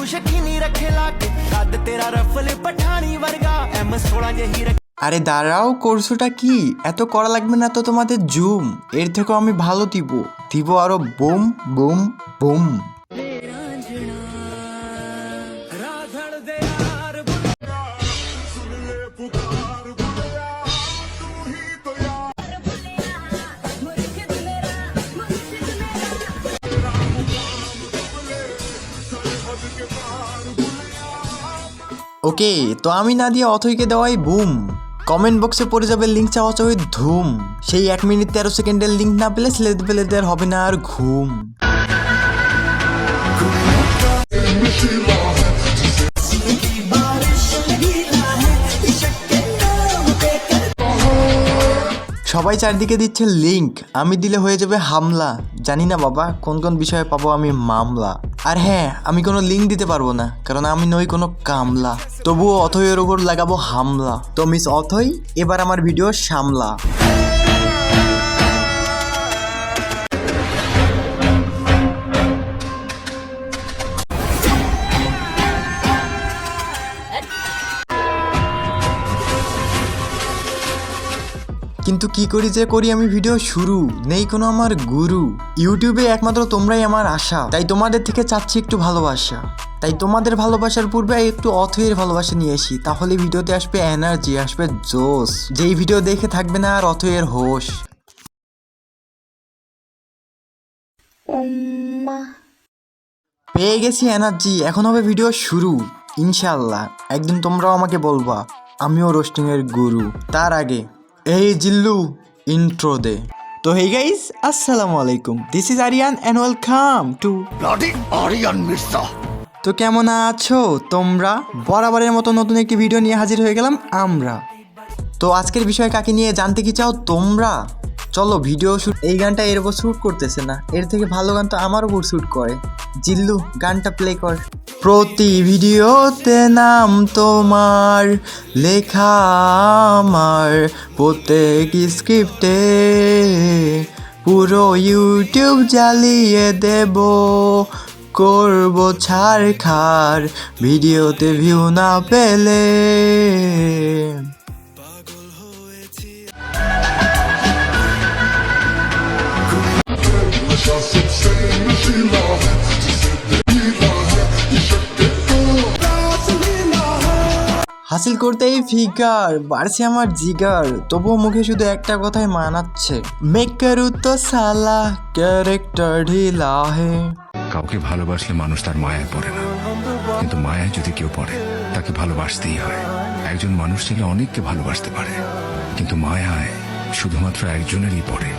ਤੂੰ ਸ਼ਕੀਨੀ ਰੱਖੇ ਲਾ ਕੇ ਕੱਦ ਤੇਰਾ ਰਫਲ ਪਠਾਣੀ ਵਰਗਾ ਐਮ 16 ਜਿਹੀ ਰੱਖ- আরে দাঁড়াও করছোটা কি এত করা লাগবে না তো তোমাদের জুম এর থেকেও আমি ভালো দিব দিব আরো বুম বুম বুম ওকে, তো আমি না দিয়ে অথইকে দেওয়াই বুম। কমেন্ট বক্সে পড়ে যাবে লিঙ্ক চাওয়া চাওয়ি ধুম। সেই এক মিনিট তেরো সেকেন্ডের লিঙ্ক না পেলে ছেলে পেলেদের হবে না আর ঘুম। সবাই চারদিকে দিচ্ছে লিঙ্ক। আমি দিলে হয়ে যাবে হামলা। জানি না বাবা, কোন কোন বিষয়ে পাবো আমি মামলা। আর হ্যাঁ আমি কোনো লিঙ্ক দিতে পারব না, কারণ আমি নই কোনো কামলা। তবুও অথয়ের ওপর লাগাবো হামলা। তো মিস অথই, এবার আমার ভিডিও সামলা। কিন্তু কি করি যে করি আমি ভিডিও শুরু? নেই কোনো আমার গুরু। ইউটিউবে একমাত্র তোমরাই আমার আশা। তাই তোমাদের থেকে চাচ্ছি একটু ভালোবাসা। তাই তোমাদের ভালোবাসার পূর্বে একটু অথয়ের ভালোবাসা নিয়ে আসি। তাহলে ভিডিওতে আসবে এনার্জি আসবে জোশ। যেই ভিডিও দেখে থাকবে না আর অথয়ের হোশ। পেয়ে গেছি এনার্জি। এখন হবে ভিডিও শুরু। ইনশাল্লাহ একদিন তোমরাও আমাকে বলবা আমিও রোস্টিংয়ের গুরু। তার আগে। এই জিল্লু ইন্ট্রো দে। তো হেই গাইস আসসালামু আলাইকুম। This is Aryan and welcome to bloody Aryan Mirza তো কেমন আছো তোমরা? বরাবরের মতো নতুন একটি ভিডিও নিয়ে হাজির হয়ে গেলাম আমরা। তো আজকের বিষয় কাকে নিয়ে জানতে কি চাও তোমরা? চলো ভিডিও শুট এই গানটা এর উপর শ্যুট করতেছে না। এর থেকে ভালো গান তো আমার উপর শ্যুট করে। জিল্লু, গানটা প্লে কর। প্রতি ভিডিওতে নাম তোমার, লেখা আমার। প্রত্যেক স্ক্রিপ্টে পুরো ইউটিউব জ্বালিয়ে দেব। করব ছাড় খার ভিডিওতে ভিউ না পেলে। হাসিল করতেই ফিগার বাড়ছে আমার জিগার। তবুও মুখে শুধু একটা কথাই মানাচ্ছে। মেক করু তো সালা ক্যারেক্টার ঢিলা হে কাউকে ভালোবাসলে মানুষ তার মায়ায় পড়ে না। কিন্তু মায়ায় যদি কেউ পড়ে তাকে ভালোবাসতেই হয়। একজন মানুষ ছেলে অনেককে ভালোবাসতে পারে। কিন্তু মায়ায় শুধুমাত্র একজনেরই পড়ে।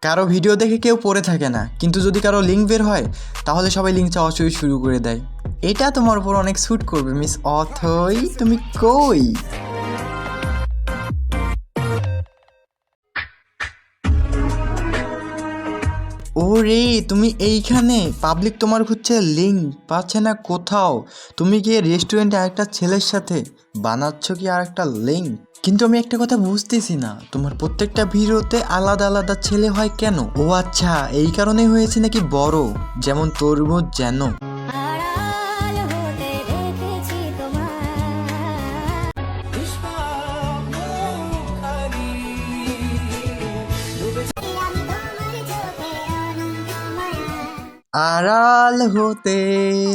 কারও ভিডিও দেখে কেউ পড়ে থাকে না। কিন্তু যদি কারও লিঙ্ক বের হয় তাহলে সবাই লিঙ্ক চাওয়া শুরু করে দেয়। এটা তোমার উপর অনেক স্যুট করবে, মিস অথই। তুমি কই? ওরে, তুমি এইখানে? পাবলিক তোমার খুঁজছে লিঙ্ক পাচ্ছে না কোথাও। তুমি গিয়ে রেস্টুরেন্টে আরেকটা ছেলের সাথে বানাচ্ছ কি আর একটা লিঙ্ক কিন্তু আমি একটা কথা বুঝতেছি না। তোমার প্রত্যেকটা ভিডিওতে আলাদা আলাদা ছেলে হয় কেন? ও আচ্ছা এই কারণেই হয়েছে নাকি বড়? যেমন তরমুজ যেন। আড়াল হতে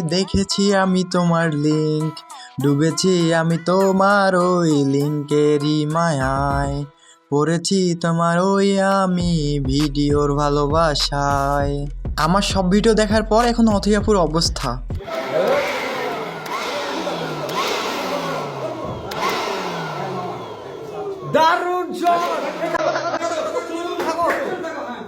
দেখেছি আমি তোমার লিঙ্ক ডুবেছি আমি তোমার ওই লিঙ্কেরই মায়ায়। পড়েছি তোমার ওই আমি ভিডিওর ভালোবাসায়। আমার সব ভিডিও দেখার পর এখন অথিয়াপুর অবস্থা দারুণ শট মরে গেছে মরে গেছে কষ্ট পাও একটু কষ্ট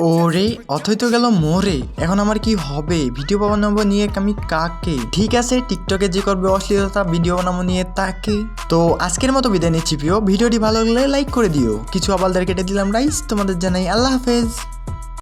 ওরে, অথই তো গেল মোরে। এখন আমার কি হবে? ভিডিও বানাবো নিয়ে আমি কাকে? ঠিক আছে, টিকটকে যে করবে অশ্লীলতা, ভিডিও বানাবো নিয়ে তাকে। তো আজকের মতো বিদায় নিচ্ছি প্রিয়। ভিডিওটি ভালো লাগলে লাইক করে দিও। কিছু আবালদের কেটে দিলাম রাইস। তোমাদের জানাই আল্লাহ হাফেজ।